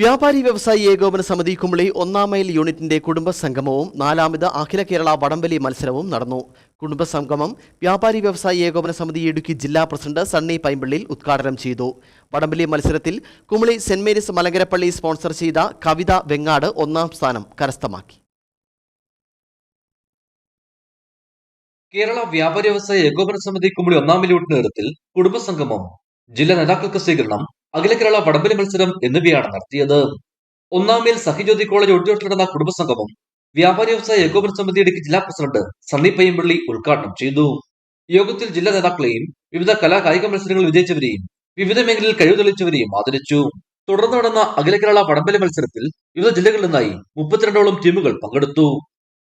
വ്യാപാരി വ്യവസായി ഏകോപന സമിതി കുമളി ഒന്നാം മൈൽ യൂണിറ്റിന്റെ കുടുംബ സംഗമവും നാലാമത് അഖില കേരള വടംവലി മത്സരവും നടന്നു. കുടുംബ സംഗമം വ്യാപാരി വ്യവസായി ഏകോപന സമിതി ഇടുക്കി ജില്ലാ പ്രസിഡന്റ് സണ്ണി പൈമ്പള്ളിൽ ഉദ്ഘാടനം ചെയ്തു. വടംവലി മത്സരത്തിൽ കുമളി സെന്റ് മേരീസ് മലങ്കരപ്പള്ളി സ്പോൺസർ ചെയ്ത കവിത വെങ്ങാട് ഒന്നാം സ്ഥാനം കരസ്ഥമാക്കി. കേരള വ്യാപാരി വ്യവസായ ഏകോപന സമിതി കുമളി ഒന്നാം മില്യൂട്ടിന് നേതൃത്വത്തിൽ കുടുംബ സംഗമം ജില്ലാ നേതാക്കൾക്ക് സ്വീകരണം അഖില കേരള വടംവലി മത്സരം എന്നിവയാണ് നടത്തിയത്. ഒന്നാമിൽ മേൽ സഹിജ്യോതി കോളേജ് ഒഴിഞ്ഞോട്ട് നടന്ന കുടുംബസംഗമം വ്യാപാരി വ്യവസായ ഏകോപന സമിതി ഇടുക്കി ജില്ലാ പ്രസിഡന്റ് സന്ദീപ് പയ്യമ്പള്ളി ഉദ്ഘാടനം ചെയ്തു. യോഗത്തിൽ ജില്ലാ നേതാക്കളെയും വിവിധ കലാ കായിക മത്സരങ്ങളിൽ വിജയിച്ചവരെയും വിവിധ മേഖലയിൽ കഴിവ് തെളിയിച്ചവരെയും ആദരിച്ചു. തുടർന്ന് നടന്ന അഖില കേരള വടംവലി മത്സരത്തിൽ വിവിധ ജില്ലകളിൽ നിന്നായി മുപ്പത്തിരണ്ടോളം ടീമുകൾ പങ്കെടുത്തു.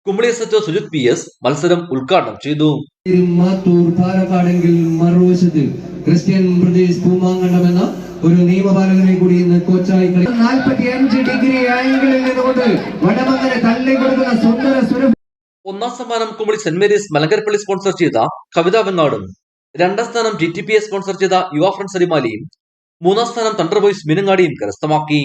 Kumbali S H Sujith P S മത്സരം ഉദ്ഘാടനം ചെയ്തു. മാത്തൂർ പാലക്കാടെങ്കിൽ മറുവശത്ത് ക്രിസ്ത്യൻ പ്രദേശ് പൂമാങ്കണ്ടം എന്ന ഒരു നിയമപാലകനെ കൂടി ഇന്ന് കോച്ചായി നാൽപ്പത്തി അഞ്ച് ഡിഗ്രി ആംഗിളിൽ നിന്നുകൊണ്ട് വടമങ്ങനെ തള്ളി കൊടുക്കുന്ന സുന്ദര സുര ഒന്നാം സമ്മാനം കുമളി സെന്റ് മേരീസ് മലങ്കരപ്പള്ളി സ്പോൺസർ ചെയ്ത കവിതാ വെങ്ങാടും. രണ്ടാം സ്ഥാനം G T P A sponsor ചെയ്ത യുവ ഫ്രണ്ട്സ് അരിമാലിയും മൂന്നാം സ്ഥാനം തണ്ടർ ബോയ്സ് മിനുങ്ങാടിയും കരസ്ഥമാക്കി.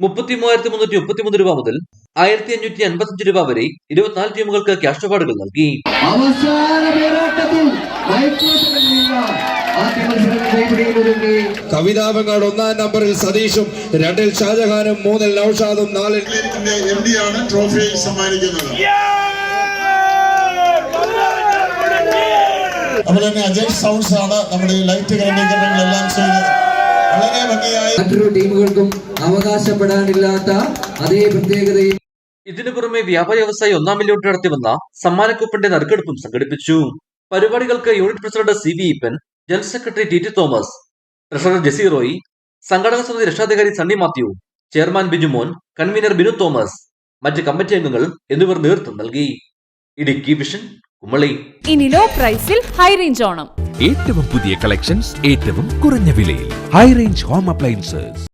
മുപ്പത്തി മൂവായിരത്തി മുന്നൂറ്റി മുപ്പത്തിമൂന്ന് രൂപ മുതൽ ആയിരത്തി അഞ്ഞൂറ്റി അൻപത്തഞ്ച് രൂപ വരെ ഇരുപത്തിനാല് ടീമുകൾക്ക് ക്യാഷ് അവാർഡുകൾ നൽകി. അവസാന പോരാട്ടത്തിൽ കവിതാവങ്ങാട് ഒന്നാം നമ്പറിൽ സതീഷും രണ്ടിൽ ഷാജഹാനും മൂന്നിൽ നൌഷാദും നാലിൽ എം ഡി ആണ് ട്രോഫി സമ്മാനിക്കുന്നത്. അതുപോലെ തന്നെ അജയ് സൗണ്ട്സ് ആണ് നമ്മുടെ ഈ ലൈറ്റ് ക്രമീകരണങ്ങളെല്ലാം ചെയ്ത് വളരെ ഭംഗിയായി മറ്റൊരു ടീമുകൾക്കും അവകാശപ്പെടാനില്ലാത്ത അതേ പ്രത്യേകതയും ഇതിനു പുറമെ വ്യാപാര വ്യവസായി ഒന്നാം മില്ലോട്ട് നടത്തി വന്ന സമ്മാനക്കൂപ്പന്റെ നറുക്കെടുപ്പും സംഘടിപ്പിച്ചു. പരിപാടികൾക്ക് unit president C V Eapen general secretary T T Thomas treasurer Jessy Roy സംഘാടക സമിതി രക്ഷാധികാരി Sunny Mathew chairman Bijumon convener Binu Thomas മറ്റ് കമ്മിറ്റി അംഗങ്ങൾ എന്നിവർ നേതൃത്വം നൽകി. ഇടുക്കി വിഷൻ കുമളി. ഇനി ലോ പ്രൈസിൽ ഹൈ റേഞ്ച് ഓണം. ഏറ്റവും പുതിയ കളക്ഷൻസ് ഏറ്റവും കുറഞ്ഞ വിലയിൽ. High range home appliances